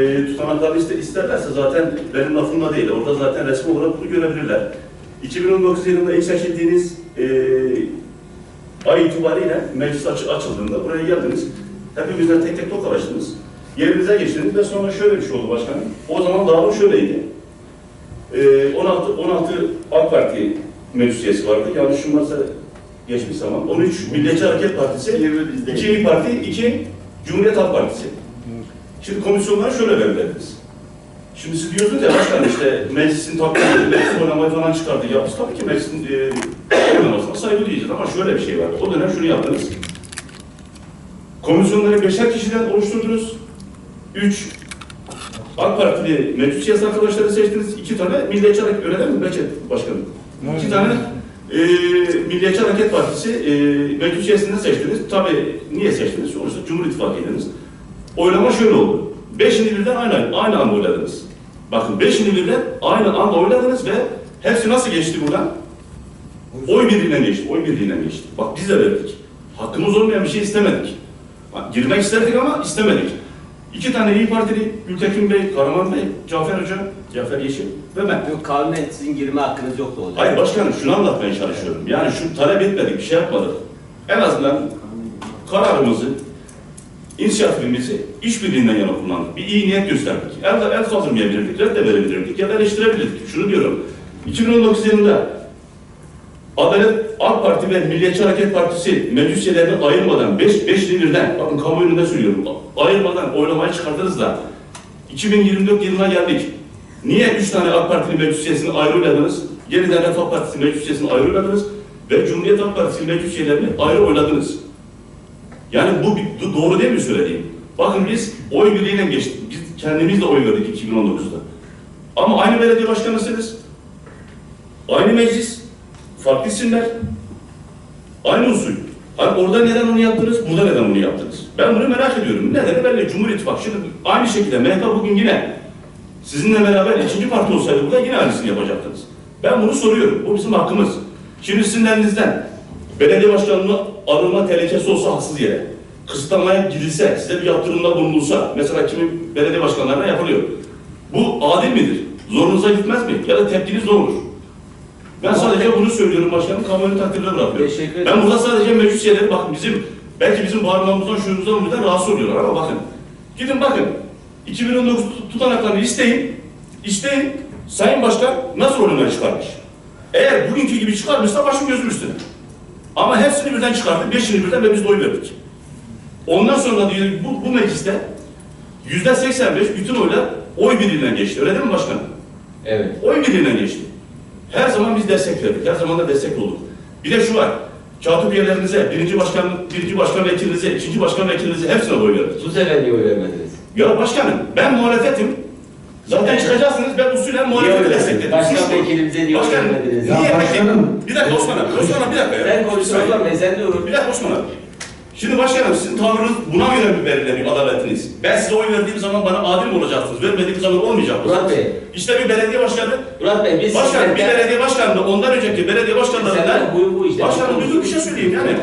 e, tutanaklarını iste, isterlerse zaten benim lafımla değil. Orada zaten resmi olarak bunu görebilirler. 2019 yılında ilk seçildiğiniz e, ay itibariyle meclis açı, açıldığında buraya geldiniz. Hepimizden tek tek tokalaştınız. Yerinize geçtiniz ve sonra şöyle bir şey oldu başkanım. O zaman dağılım şöyleydi. E, 16, 16 AK Parti meclis üyesi vardı. Yanlışım varsa geçmiş zaman. 13 Milliyetçi Hareket Partisi, 2 İYİ Parti, 2 Cumhuriyet Halk Partisi. Şimdi komisyonlara şöyle verirdiniz. Şimdi siz diyorsunuz ya başkanım işte meclisin takvimi, meclis oylamayı falan çıkardı. Ya biz tabii ki meclisin e, oylamasına saygı duyacağız ama şöyle bir şey var. O dönem şunu yaptınız. Komisyonları beşer kişiden oluşturdunuz. Üç AK Partili meclis üyesi arkadaşları seçtiniz. iki tane Milliyetçi Hareket, öyle değil mi Behçet Başkanım? İki tane e, Milliyetçi Hareket Partisi e, meclis üyesinden seçtiniz. Tabii niye seçtiniz? Sonuçta Cumhur İttifakı'ydınız. Oylama şöyle oldu. Beşini birden aynı, aynı anda oyladınız. Bakın beşini birden aynı anda oyladınız ve hepsi nasıl geçti buradan? Oy birliğiyle geçti, oy birliğiyle geçti. Bak biz de verdik. Hakkımız olmayan bir şey istemedik. Bak, girmek isterdik ama istemedik. İki tane İyi Partili, Gültekin Bey, Karaman Bey, Cafer Hoca, Cafer Yeşil ve ben. Yok kanunen sizin girme hakkınız yoktu hocam. Hayır başkanım şunu anlatmaya çalışıyorum. Yani şu talep etmedik, bir şey yapmadık. En azından kararımızı, inisiyatifimizi işbirliğinden yana kullandık. Bir iyi niyet gösterdik. El, el kaldırmayabilirdik, red de verebilirdik ya da eleştirebilirdik. Şunu diyorum. 2019 yılında Adalet AK Parti ve Milliyetçi Hareket Partisi meclis üyelerini ayırmadan 5 5 birden bakın kamuoyunda söylüyorum. Ayırmadan oylamaya çıkardınız da 2024 yılına geldik. Niye 3 tane AK Partili meclis üyesini ayrı oyladınız? Yeniden Refah Partisi meclis üyesini ayrı oyladınız ve Cumhuriyet Halk Partisi meclis üyelerini ayrı oyladınız. Yani bu doğru değil mi söylediğim? Bakın biz oy birliğiyle geçtik. Biz kendimiz de oy verdik 2019'da. Ama aynı belediye başkanısınız. Aynı meclis. Farklı isimler. Aynı usul. Hani orada neden onu yaptınız, burada neden bunu yaptınız? Ben bunu merak ediyorum. Nedeni belli. Cumhur İttifakı. Şimdi aynı şekilde MHP bugün yine sizinle beraber ikinci parti olsaydı burada yine aynısını yapacaktınız. Ben bunu soruyorum. Bu bizim hakkımız. Şimdi sizin elinizden belediye başkanlığı alınma tehlikesi olsa haksız yere, kısıtlamaya gidilse, size bir yaptırımda bulunulsa, mesela kimin belediye başkanlarına yapılıyor. Bu adil midir? Zorunuza gitmez mi? Ya da tepkiniz ne olur? Ben sadece bunu söylüyorum başkanım, kamuoyu takdirine bırakıyorum. Teşekkür ederim. Ben burada sadece meclis üyeleri, bakın bizim, belki bizim bağırmamızdan, şuurumuzdan, umurumuzdan rahatsız oluyorlar ama bakın. Gidin bakın, 2019 tut- tutanaklarını isteyin, isteyin, Sayın Başkan nasıl oylamaya çıkarmış? Eğer bugünkü gibi çıkarmışsa başım gözüm üstüne. Ama hepsini birden çıkardı, beşini birden ve biz de oy verdik. Ondan sonra diyor bu, bu mecliste yüzde 85 bütün oylar oy birliğiyle geçti. Öyle değil mi başkanım? Evet. Oy birliğiyle geçti. Her zaman biz destek verdik. Her zaman da destek olduk. Bir de şu var. Katip üyelerinize, birinci başkan, birinci başkan vekilinize, ikinci başkan vekilinize hepsine oy verdik. Bu sefer niye oy vermediniz? Ya başkanım ben muhalefetim. Zaten çıkacaksınız ben usulen Niye muhalefeti destekledim. Başkan vekilimize niye oy Başkanım, vermediniz? Niye Ya peki? başkanım. Bir dakika Osman abi. Osman abi bir dakika ya. Sen konuşuyorsun ben sen diyorum. Bir dakika Osman abi. Şimdi başkanım sizin tavrınız buna göre mi belirleniyor adaletiniz? Ben size oy verdiğim zaman bana adil mi olacaksınız? Vermediğim zaman olmayacak mısınız? Murat Bey, İşte bir belediye başkanı, Murat Bey biz başkanım bir sizden- belediye başkanı da ondan önceki belediye başkanlarından bu, bu işte. Başkanım düzgün bir şey söyleyeyim yani.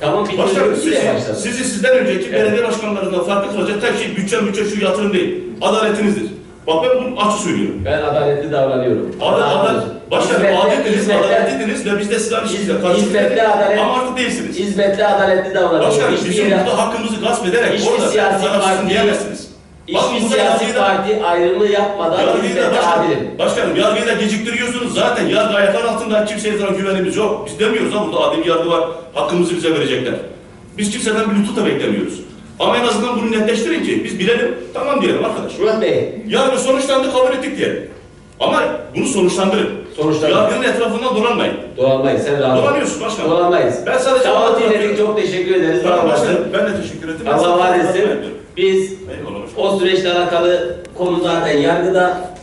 Tamam bir Başkanım sizi, sizi sizden önceki Evet. belediye başkanlarından farklı kılacak tek şey bütçe bütçe şu yatırım değil. Adaletinizdir. Bak ben bunu açık söylüyorum. Ben adaletli davranıyorum. Adil, adil, başkanım Hizmetli- adildiniz, hizmetli- adaletlidiniz ve biz de sizden karşı Hizmetli adalet- Ama artık değilsiniz. Hizmetli adaletli davranıyorum. Başkanım bizim burada hakkımızı gasp ederek orada siyasi parti- diyemezsiniz. Hiçbir siyasi parti ayrımı yapmadan başkanım, adilim. başkanım yargıyı da geciktiriyorsunuz zaten. Yargı ayaklar altında kimseye sana güvenimiz yok. Biz demiyoruz ha burada adil yargı var. Hakkımızı bize verecekler. Biz kimseden bir lütuf da beklemiyoruz. Ama en azından bunu netleştirin ki biz bilelim, tamam diyelim arkadaş. Murat Bey, Yargı sonuçlandı kabul ettik diyelim. Ama bunu sonuçlandırın. Sonuçlandırın. Yargının etrafından dolanmayın. dolanmayız sen rahat ol. Dolanıyorsun başkanım. Dolanmayız. Ben sadece anlatıyorum. dinledik çok teşekkür ederiz. Tamam başkanım ben de teşekkür ederim. Allah var etsin. Biz o süreçle alakalı konu zaten yargıda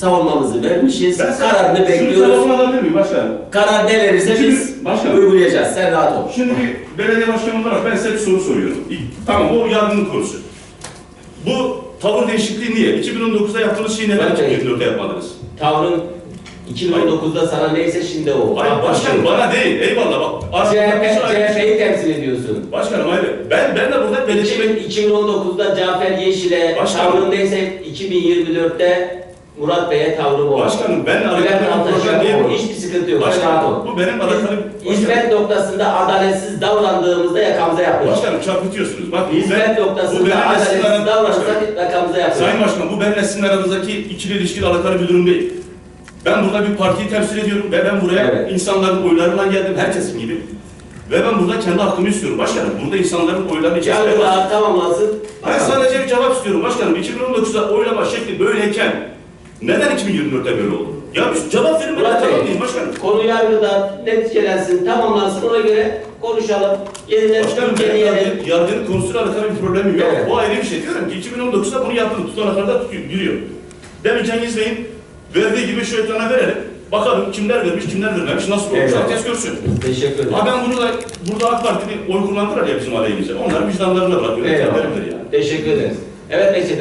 savunmamızı vermişiz. Ben Kararını Şunu bekliyoruz. sana alabilir miyim başkanım? Karar ne verirse Şimdi- biz Başkanım. uygulayacağız. Sen rahat ol. Şimdi bir belediye başkanı olarak ben size bir soru soruyorum. Tamam bu yargının konusu. Bu tavır değişikliği niye? 2019'da yaptığınız şeyi neden Evet. 2024'te yapmadınız? Tavrın 2019'da sana neyse şimdi o. Hayır başkanım bana değil. Eyvallah bak. Bir şey. CHP'yi temsil ediyorsun. Başkanım hayır. Ben ben de burada 2000 2019'da Cafer Yeşil'e tavrın neyse 2024'te Murat Bey'e tavrım o. Başkanım, bir Altaş'a problem değil bu. Hiçbir sıkıntı yok. Başkanım. Bu benim alakalı Hizmet noktasında adaletsiz davrandığımızda yakamıza yapıyoruz. Başkanım çarpıtıyorsunuz. Bak Hizmet ben- noktasında adaletsiz davranırsak yakamıza yapıyoruz. Sayın Başkanım bu benimle sizin aranızdaki ikili ilişkiyle alakalı bir durum değil. Ben burada bir partiyi temsil ediyorum ve ben buraya Evet. insanların oylarıyla geldim herkesin gibi. Ve ben burada kendi hakkımı istiyorum başkanım. Burada insanların oylarını Yargı daha tamamlansın. Ben sadece bir cevap istiyorum başkanım. 2019'da oylama şekli böyleyken neden 2024'te böyle oldu? Ya bir cevap verin bana tamam diyeyim başkanım. konu yargıda neticelensin, tamamlansın ona göre konuşalım. Yeniden Başkanım inceleyelim. yargı, yargının konusuyla alakalı bir problemim yok. Evet. Bu ayrı bir şey. Diyorum ki 2019'da bunu yaptım. Tutanaklarda tutuyor, giriyor. Demin Cengiz Bey'in verdiği gibi şu ekrana verelim. Bakalım kimler vermiş, kimler vermemiş, nasıl olmuş Evet. herkes görsün. Teşekkür ederim. Ha ben bunu da burada AK Parti'ni oy kullandılar ya bizim aleyhimize. Onlar vicdanlarına bırakıyor. Kendilerine yani. Teşekkür ederiz. Evet Beşiktaş.